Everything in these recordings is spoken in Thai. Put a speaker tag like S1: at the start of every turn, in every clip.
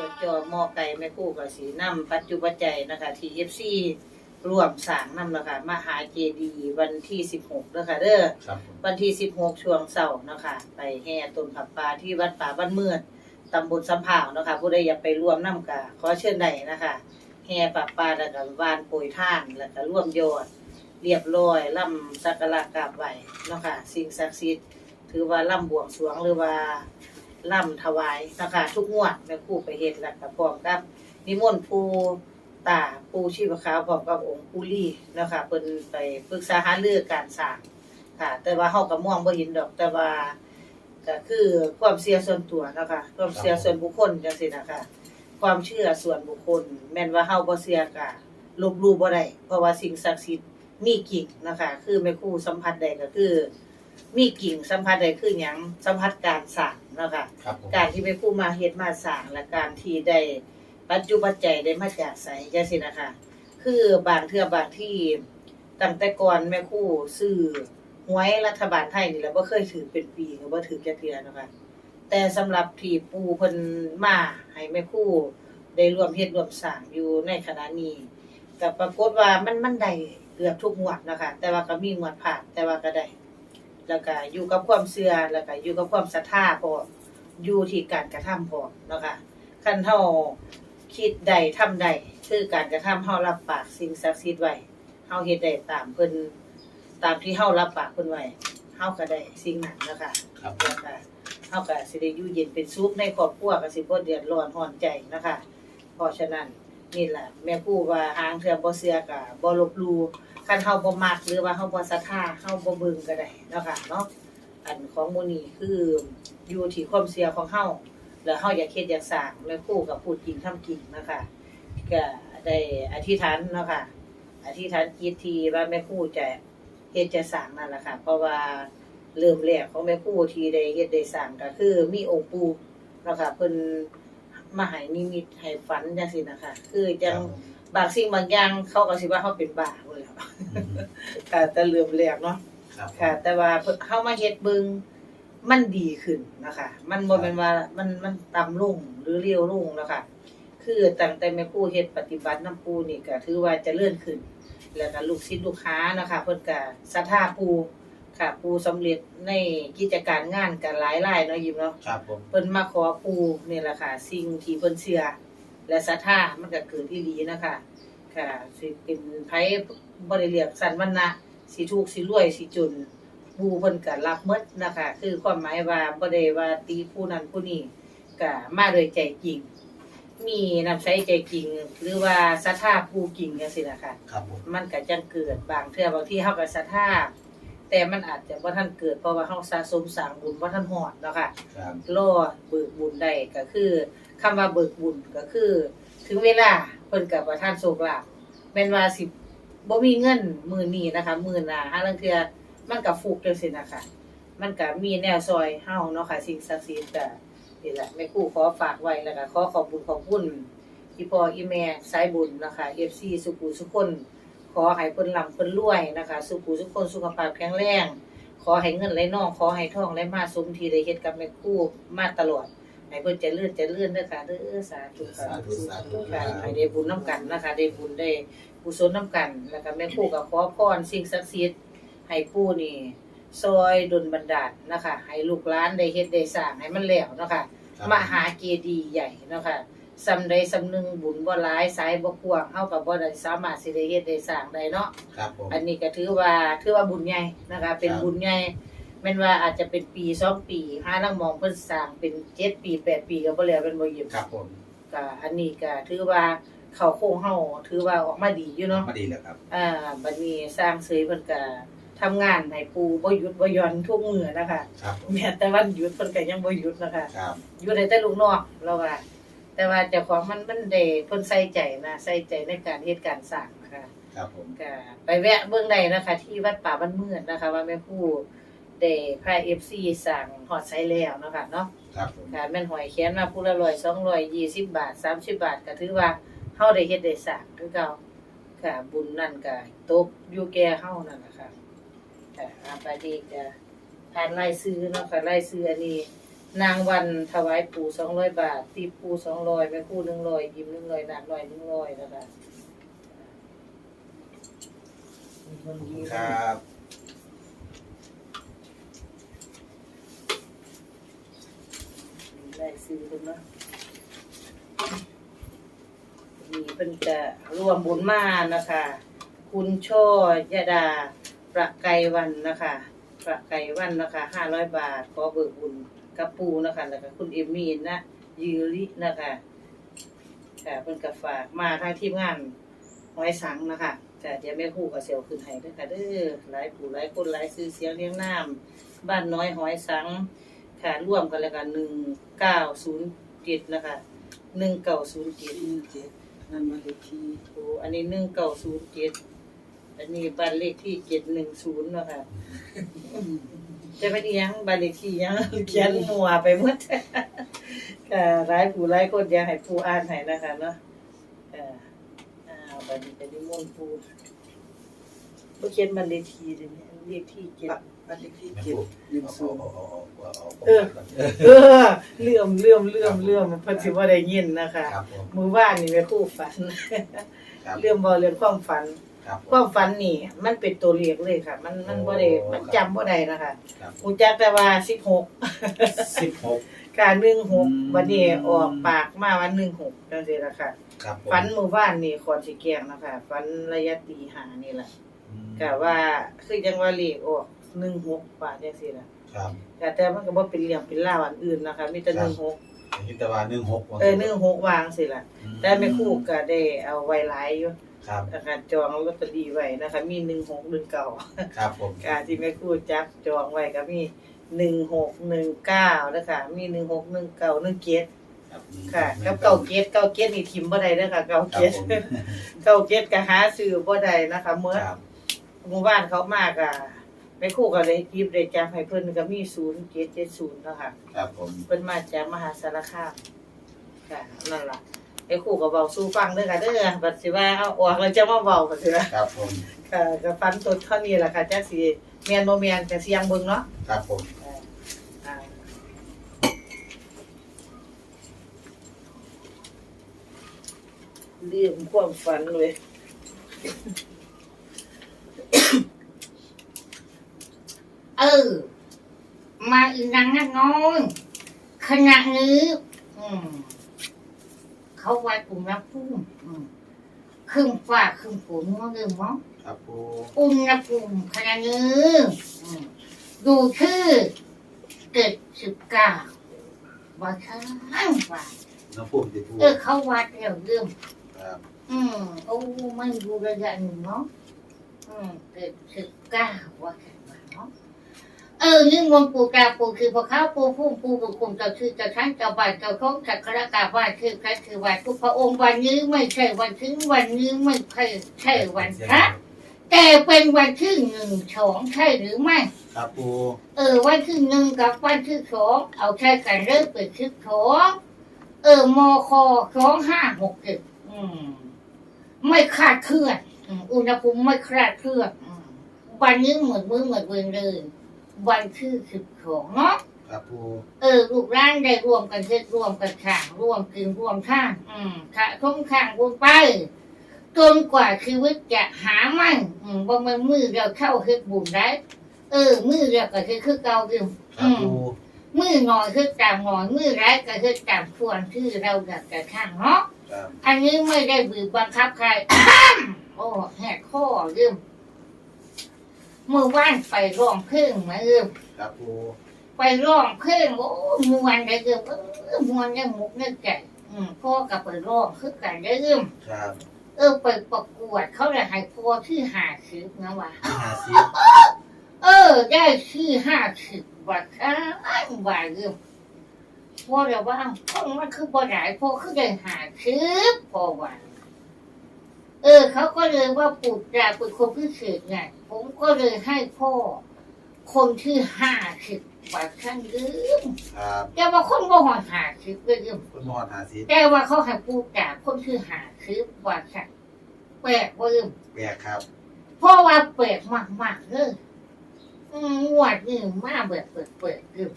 S1: ส่วนจอหม้อไก่แม่ครู่ก็สินำปัจจุบันใจยนะคะที่ FC ร่วมสร้างนำนะคะมหาเจดีย์วันที่16นะคะเด้อ
S2: ครับผม
S1: วันที่ 16 ช่วงเสาร์นะคะไปแห่ต้นผักปลาที่วัดป่าบ้านเมือดตำบลสำพาวนะคะผู้ใดอยากไปร่วมนำกะขอเชิญได้นะคะแห่ปักปลาแล้วก็วานโปรยท่านแล้วก็ร่วมยอดเรียบร้อยล่ำสักการะกราบไหวเนาะค่ะสิ่งศักดิ์สิทธิ์ถือว่าล่ำบวงสรวงหรือว่า ล่ำถวายนะคะทุกงวดแม่ครู่ไปเฮ็ดแล้วก็พร้อมกับนิมนต์ผู้ตาผู้ชีพขาวพร้อมกับองค์ปู่ลี่นะคะเพิ่นไปปรึกษาหารือการสร้างค่ะ แต่ว่าเฮาก็มองบ่เห็นดอก แต่ว่าก็คือความเชื่อส่วนตัวนะคะความเชื่อส่วนบุคคลจังซี่นะคะความเชื่อส่วนบุคคล แม่นว่าเฮาบ่เชื่อก็ลบลู่บ่ได้เพราะว่าสิ่งศักดิ์สิทธิ์มีกิ่งนะคะ คือแม่ครู่สัมผัสใดก็คือ มีกิ่งสัมผัสใดคือหยังสัมผัสการสร้าง นะคะ
S2: ครับผม
S1: การที่แม่ครู่มาเฮ็ดมาสร้างและการที่ได้ปัจจุบันใจยได้มาจากไสจังซี่นะคะ คือบางเทื่อบางที่ตั้งแต่ก่อนแม่ครู่ซื้อหวยรัฐบาลไทยนี่แหละบ่เคยถือเป็นปีก็บ่ถือจักเทื่อนะคะแต่สำหรับที่ปู่เพิ่นมาให้แม่ครู่ได้ร่วมเฮ็ดร่วมสร้างอยู่ในขณะนี้ก็ปรากฏว่ามันมันได้เกือบทุกงวดนะคะแต่ว่าก็มีงวดผ่านแต่ว่าก็ได้ แล้วก็อยู่กับความเชื่อแล้วก็อยู่กับความศรัทธาพออยู่ที่การกระทำพอเนาะคะคันเฮาคิดใดทำใดคือการกระทำเฮารับปากสิ่งศักดิ์สิทธิ์ไว้เฮาเฮ็ดได้ตามเพิ่นตามที่เฮารับปากเพิ่นไว้เฮาก็ได้สิ่งนั้นนะคะ
S2: ครับ
S1: แล้วก็เฮาก็สิได้อยู่เย็นเป็นสุขในครอบครัวก็สิบ่เดือดร้อนร้อนใจนะคะเพราะฉะนั้นนี่แหละแม่ครูว่าหางเทื่อบ่เชื่อก็บ่ลบหลู่ คันเฮาบ่มักหรือว่าเฮาบ่ศรัทธาเฮาบ่เบิ่งก็ได้เนาะค่ะเนาะอันของมูนีคืออยู่ที่ความเชื่อของเฮาแล้วเฮาอยากเฮ็ดอยากสร้างแม่ครูก็พูดจริงทำจริงนะคะก็ได้อธิษฐานเนาะค่ะอธิษฐานจิตทีว่าแม่ครูจะเฮ็ดจะสร้างนั่นแหละค่ะ เพราะว่าเริ่มแรกของแม่ครูที่ได้เฮ็ดได้สร้างก็คือมีองค์ปู่เนาะค่ะเพิ่นมาให้นิมิตให้ฝันจังซี่นะคะคือจัง บางสิ่งบางอย่างเขาก็สิว่าเขาเป็นบ้าพุ่นแหล้ว
S2: อืม
S1: ค่ะแต่เริ่มแรกเนาะ
S2: ครับ
S1: ค่ะ แต่ว่าเพิ่นเฮามาเฮ็ดเบิ่งมันดีขึ้นนะคะ มันบ่แม่นว่ามันมันต่ำลงหรือเร็วลงแล้วค่ะ คือตั้งแต่แม่ครูเฮ็ดปฏิบัตินำปูนี่ก็ถือว่าเจริญขึ้น แล้วก็ลูกศิษย์ลูกค้านะคะ เพิ่นก็ศรัทธาปูค่ะปูสำเร็จในกิจการงานก็หลายรายเนาะยิมเนาะ
S2: ครับผม
S1: เพิ่นมาขอปูนี่แหละค่ะ สิ่งที่เพิ่นเชื่อ และศรัทธามันก็เกิดอีหลีนะคะค่ะสิเป็นไผบ่ได้เรียกสันวรรณะสิทุกข์สิรวยสิจนปูเพิ่นก็รับหมดนะคะ คือความหมายว่าบ่ได้ว่าตีผู้นั้นผู้นี้ก็มาโดวยใจจริง มีน้ำใสใจจริง หรือว่าศรัทธาผู้จริงจังซี่นะคะ
S2: ครับผม
S1: มันก็จังเกิดบางเทื่อบางที่เฮาก็ศรัทธา แต่มันอาจจะบ่ทันเกิดเพราะว่าเฮาสะสมสร้างบุญบ่ทันฮอดเนาะค่ะ
S2: ครับ
S1: รอเบิกบุญได้ก็คือคำว่าเบิกบุญก็คือ ถึงเวลาเพิ่นกับประทานโชคลาภแม่นว่าสิบ่มีเงินมื้อนี้นะคะมื้อหน้าหาลางเทื่อมันก็ฟุกจังซี่นะคะมันก็มีแนวซอยเฮาเนาะค่ะสิ่งศักดิ์สิทธิ์ก็นี่แหละแม่ครูขอฝากไว้แล้วก็ขอขอบคุณขอบคุณที่พ่ออีแม่สายบุญนะคะ FC สุขุสุขคน ขอให้เพิ่นร่ำเพิ่นรวยนะคะ สุขุสุขคนสุขภาพแข็งแรง ขอให้เงินไหลนองขอให้ทองไหลมาสมทีได้เฮ็ดกับแม่ครู่มาตลอดให้เพิ่นเจริญเจริญเด้อค่ะเด้อสาธุค่ะ
S2: สาธุสาธุ
S1: ค่ะให้ได้บุญนํกันนะคะ ได้บุญได้กุศลนํกันแล้วก็แม่ครู่ก็ขอพรสิ่งศักดิ์สิทธิ์ให้ปู่นี่ซอยดลบันดาลนะคะ ให้ลูกหลานได้เฮ็ดได้สร้างให้มันแล้วเนาะค่ะ
S2: ครับ
S1: มหาเจดีย์ใหญ่เนาะค่ะ สำใดสำหนึงบุญบ่หลายสายบ่กว้างเฮาก็บ่ได้สามารถสิได้เฮ็ดได้สร้างได้เนาะ
S2: ครับผม
S1: อันนี้ก็ถือว่าถือว่าบุญใหญ่นะคะ เป็น
S2: ครับ
S1: บุญใหญ่แม่นว่าอาจจะเป็นปีสองปีห้าลังมองเพิ่นสร้างเป็นเจ็ดปีแปดปีก็บ่แล้วเป็นบ่ยิบ
S2: ครับผม
S1: ก็อันนี้ก็ถือว่าเขาโค้งเฮาถือว่าออกมาดีอยู่เนาะ
S2: มาดีแล้วครับ
S1: อ่าบัดนี้สร้างเสยเพิ่นก็ทำงานให้ปูบ่หยุดบ่หย่อนทุกมื้อนะคะ
S2: ครับผม
S1: แม้แต่วันหยุดเพิ่นก็ยังบ่หยุดนะคะ
S2: ครับ
S1: อยู่ได้แต่ลูกน้องเราว่า แต่ว่าเจ้าของมันมันได้เพิ่นใส่ใจนะใส่ใจในการเฮ็ดการสร้างนะคะ
S2: ครับผม
S1: ก็ไปแวะเบื้องใดนะคะ ที่วัดป่าบ้านเมือดนะคะ ว่าแม่ครู่ได้พา FC สั่งฮอดไซแล้วเนาะคะเนาะ
S2: ครับผม
S1: ค่ะแม่นหอยแขนมาผู้ละร้อยสองร้อยยี่สิบบาทสามสิบบาทก็ถือว่าเฮาได้เฮ็ดได้สร้างคือเก่าค่ะ บุญนั่นก็ตกอยู่แก่เฮานั่นล่ะค่ะค่ะอาปาดีจะผ่านรายซื้อเนาะค่ะรายซื้ออันนี้ นางวันถวายปู่สองร้อยบาท ตีปู่สองร้อยแม่ครู่หนึ่งร้อยยิ้มหนึ่งร้อยนางร้อยหนึ่งร้อยนะคะมีคนยิ้ม
S2: ครับ
S1: ได้ซื้อเพิ่นเนาะนี่เพิ่นจะรวมบุญมานะคะ คุณช่อยดา ประไกวันนะคะ ประไกวันนะคะห้าร้อยบาทขอเบิกบุญ กับปูนะคะแล้วก็คุณเอมมี่นะยืรินะคะค่ะเพิ่นก็ฝากมาทางทีมงานหอยสังนะคะค่ะเดี๋ยวแม่ครู่กับเซลขึ้นให้ด้วยค่ะเด้อหลายผู้หลายคนหลายซื้อเสียงเลี้ยงน้ำบ้านน้อยหอยสังค่ะร่วมกันแล้วกันหนึ่งเก้าศูนย์เจ็ดนะคะหนึ่งเก้าศูนย์เจ็ด
S3: ที่เจ็ดนั่นมาเลขที่
S1: โอ้อันนี้หนึ่งเก้าศูนย์เจ็ดอันนี้บ้านเลขที่เจ็ดหนึ่งศูนย์นะคะ จะไม่ได้ยังบ้านเลขที่ยังเขียนหัวไปหมดค่ะหลายผู้หลายคนอยากให้ผู้อ่านให้นะคะเนาะค่ะอ่าบันนี้เป็นนิมนต์ผู้บ่เขียนบ้านเลขที่เลยเนี่ยเลขที่เจ็ด
S3: บ้านเลขที่
S2: แม่
S3: เจ็ด
S2: ครู
S3: หนึ่ง
S2: เอา
S3: ศูนย์
S2: เอาเอาเอาเอา
S1: เออเออเลื่อมเลื่อมเลื่อมเลื่อมเพิ่นสิบ่ได้ยินนะคะ
S2: ครับผม
S1: มือว่านนี่แม่ครู่ฝัน
S2: ครับ
S1: เรื่องบ่เรื่องความฝัน
S2: ครับผ
S1: ความมฝันนี่ มันเป็นตัวเลขเลยค่ะ มันมันบ่ได้
S2: โอ้
S1: มันจำบ่ได้นะคะ
S2: ครับ
S1: ฮู้จักแต่ว่า16
S2: สิบหก
S1: การ
S2: อืม
S1: 16วันนี้ออกปากมาวัน16จังซี่ล่ะค่ะ
S2: ครับผม
S1: ฝันมื้อวานนี่คอนสิแกล้งนะคะฝันระยะตีห้านี่แหละ
S2: อืม
S1: ก็ว่าคือจังว่าเลขออก16บาทจังซี่ล่ะ
S2: ครับ
S1: แต่แต่มันก็บ่เป็นเรื่องเป็นราวอันอื่นนะคะมีแต่16
S2: ฮิตวาหนึ่งหก
S1: เออ16วางสิล่ะ แต่แม่ครู่ก็ได้เอาไว้หลายอยู่
S2: ครับ
S1: นะคะจองลอตเตอรี่ไว้นะคะ มีหนึ่งหกหนึ่งเก้า
S2: ครับผม
S1: การที่แม่ครู่จับจองไว้ก็มีหนึ่งหกหนึ่งเก้านะคะมีหนึ่งหกหนึ่งเก้าหนึ่งเกียร
S2: ครับ
S1: ค่ะกับเก้าเกียรเก้าเกียรนี่ทิมบ่ได้เด้อค่ะเก้า
S2: ครับ
S1: เกียร
S2: ผม
S1: เก้าเกียรก็หาซื้อบ่ได้นะคะเมื่อ
S2: ครับ
S1: หมู่บ้านเขามากอะแม่ครู่ก็เลยหยิบได้จับให้เพิ่นก็มีศูนย์เจ็ดเจ็ดศูนย์นาะคะ
S2: ครับผม
S1: เพิ่นมาจากมหาสารคามค่ะนั่นล่ะ ไอ้ครู่ก็เว้าสู่ฟังเด้อค่ะเด้อบัดสิว่าเอาออกแล้วจะมาเว้าก็สิว่า
S2: ครับผม
S1: ค่ะก็ฟันตัวเท่านี้แหละค่ะจักสิแม่นบ่แม่นก็สิยังเบิ่งเนาะ
S2: ครับผม
S1: อ่าอ่าเรื่องความฝันเลย
S4: เออ มาอีกนังนักน้อยขณะนี้ อืม เขาไว้กลุ่มรับพุ่มอืมครึ่งฟ้าครึ่งฝนมั้งเรื่องมั้ง
S2: ครับปู
S4: อุณหภูมิขณะนี้อืมดูที่เกิดสิบเก้าว่าข้างว่า
S2: น้ำพุ่มติดปู
S4: เออเขาวัดแล้วเรื่อง
S2: ครับ
S4: อืมโอ้ไม่ดูระยะหนึ่งเนาะอืมเกิดสิบเก้าว่าแค่ว่าเนาะ เออนี่มนต์ปู่กาปู่คือพอเข้าปู่พุ่มปู่ปู่คุมเจ้าชื่อเจ้าชั้นเจ้าบ้านเจ้าท้องจักรกาว่าคือใครคือว่าทุกพระองค์วันนี้ไม่ใช่วันถึงวันนี้ไม่ใช่ใช่วันพระแต่เป็นวันที่หนึ่งสองใช่หรือไม่
S2: ครับปู
S4: เออ วันที่หนึ่งกับวันที่สองเอาใช้กันเริ่มเปิดคลิปสองเออมอคอสองห้าหกเจ็ดอืม ไม่คลาดเคลื่อนอืมอุณหภูมิไม่คลาดเคลื่อนอืมวันนี้เหมือนมือเหมือนเวรเลย วันที่สิบสองเนาะ
S2: ครับปู
S4: เออลูกร้านได้รวมกันเฮ็ดรวมกันข่างร่วมกินร่วมท่านอืมขะทุ่มข่างบุญไปจนกว่าชีวิตจะหามันอืมว่ามันมือเราเข้าเฮ็ดบุญได้ เออ มือเราก็คือคือเก่าอยู่
S2: ครับปู
S4: มือหน่อยคือตามหน่อยมือร้ายก็คือตามควรที่เราอยากจะข้างเนาะ
S2: ครับ
S4: อันนี้ไม่ได้บีบบังคับใคร โอ้แหกข้อยืมเมื่อวานไปร้องเพลงมายืม
S2: ครับปู
S4: ไปร้องเพลงโอ้มวนได้ยืมเออมวนยังมุกนึกใจอืมพ่อกับไปร้องคือกันได้ยืม
S2: ครับ
S4: เออไปประกวดเขาเลยให้พ่อที่หาสิบนะวะ
S2: ที่หาซี
S4: เออ ได้ที่ห้าสิบบาทอ้าวบาทยืมพ่อเดี๋ยวว่าอ้าวพ่อมันคือบ่ได้พ่อคือได้หาสิบพ่อว่า เออเขาก็เลยว่าปู่ตาเป็นคนพิเศษไงผมก็เลยให้พ่อ คนที่ห้าสิบบาทขั้นยืม
S2: ครับ
S4: แต่ว่าคนบ่หอนหาสิบก็ยืม
S2: คุณมอดหาซี
S4: แต่ว่าเขาให้ปู่ตาคนที่หาสิบบาทขั้นแปลกว่ายืม
S2: แบกครับ
S4: เพราะว่าแปลกมากๆเลยอืมงวดนี่มาแบบเปิดๆยืม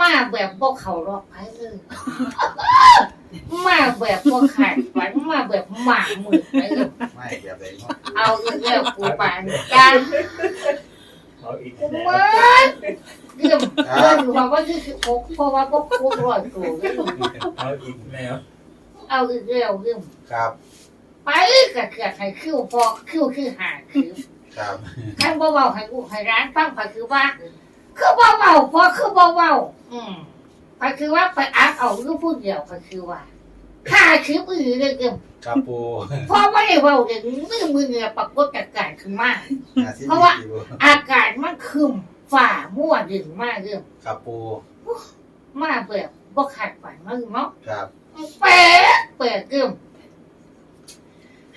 S4: มาแบบพวกเขารอกไปเลย มาแบบพวกขาดฝันมาแบบหมาหมือไปเลย
S2: ไม่แบบไหนเนาะ
S4: เอาอีกแล้วกูปานจ้า
S5: เอาอีก
S4: กู
S5: แล้ว
S4: มาเรื่องเรื่องความว่าที่สิบหกเพราะว่าพวกกูร้อยตัว
S5: เอาอีกแล้ว
S4: เอาอีกแล้วเรื่อง
S2: ครับ
S4: ไปกะเกิดให้คิ้วพอคิ้วคือหาคิ้ว
S2: ครับ
S4: ท่านบ่เว้าให้กูให้ร้านฟังไปคือว่า คือบ่เว้าพอคือบ่เว้าอืมไปคือว่าไปอักเอาลูกพูดเดียวไปคือว่า ข้าคิ้วอื่นเลยเกิม
S2: ครับปู
S4: พอไม่ได้เว้าเดี๋ยวนี้มือมือเนี่ยปรากฏอาการขึ้นมา
S2: หาที่
S4: เพราะว่า
S2: ดีปู
S4: อากาศมันคึมฝ่ามั่วดึงมากเรื่อง
S2: ครับปู
S4: มาแบบบ่ขาดฝันมากเนาะ
S2: ครับ
S4: แปลกแปลกเกิม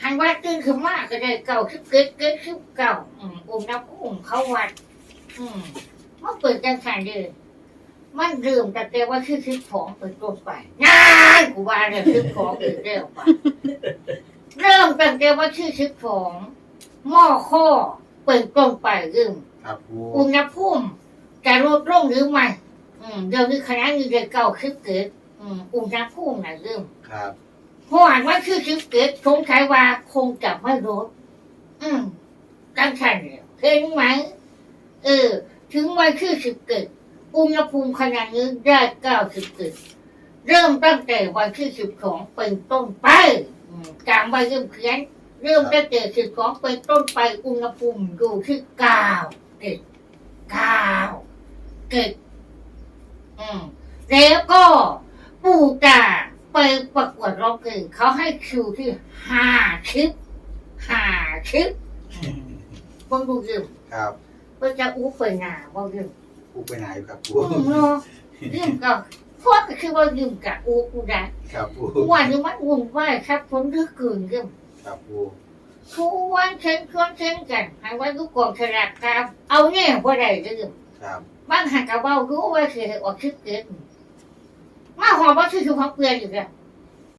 S4: หันว่าตื่นขึ้นมาก็ได้เก่าคิบเกิดเกิดคิบเก่าอืมอุ้มน้ำอุ้มเข้าวัด อืมมันเปิดจังขันเด้อ มันเริ่มแต่แต่ว่าคือคิดของเปิดต้นไปงานกูว่าเนี่ยคิดของเปิดเร็วไปเริ่มตั้งแต่ว่าชื่อคิดของหม้อข้อเปิดต้นไปเริ่ม
S2: ครับปู
S4: อุณหภูมิจะลดลงหรือไม่อืมเดี๋ยวนี้คณะนี้เด็กเก่าคิดเกิดอืมอุณหภูมิน่ะเริ่ม
S2: ครับ
S4: เพราะอ่านว่าคือคิดเกิดสงสัยว่าคงจะไม่ลดอืมกังขันเนี่ยเห็นไหมเออ ถึงวันคือสิบเกิด อุณหภูมิขนาดนี้ได้เก้าสิบเกิดเริ่มตั้งแต่วันที่สิบสองเป็นต้นไปอืมจำไว้เริ่มเขียน เริ่มตั้งแต่สิบสองเป็นต้นไปอุณหภูมิอยู่ที่เก้าเกิดเก้าเกิดอืมแล้วก็ปู่ตาไปประกวดร้องเพลงเขาให้คิวที่ห้าชิปห้าชิปเพิ่งดูยืม
S2: ครับ
S4: เพื่อจะอู้ไปหนาว่ายืม
S2: ปูไปไหนอยู่ครับปู
S4: อืมเนาะยืมก็พวกก็คือว่ายืมกับอู้กูได้
S2: ครับปู
S4: วันนี้มันวุ่นวายครับผมเลือกเกินยืม
S2: ครับปู
S4: ทุกวันเช่นชวนเช่นกันให้ว่าทุกกองฉลากครับ เอาเนี่ยว่าได้ยืม
S2: ครับ
S4: บางหันกับเบารู้ว่าคือให้ออกชิปเกิดมาหอมว่าชื่อคือของเปลือยอยู่แล้ว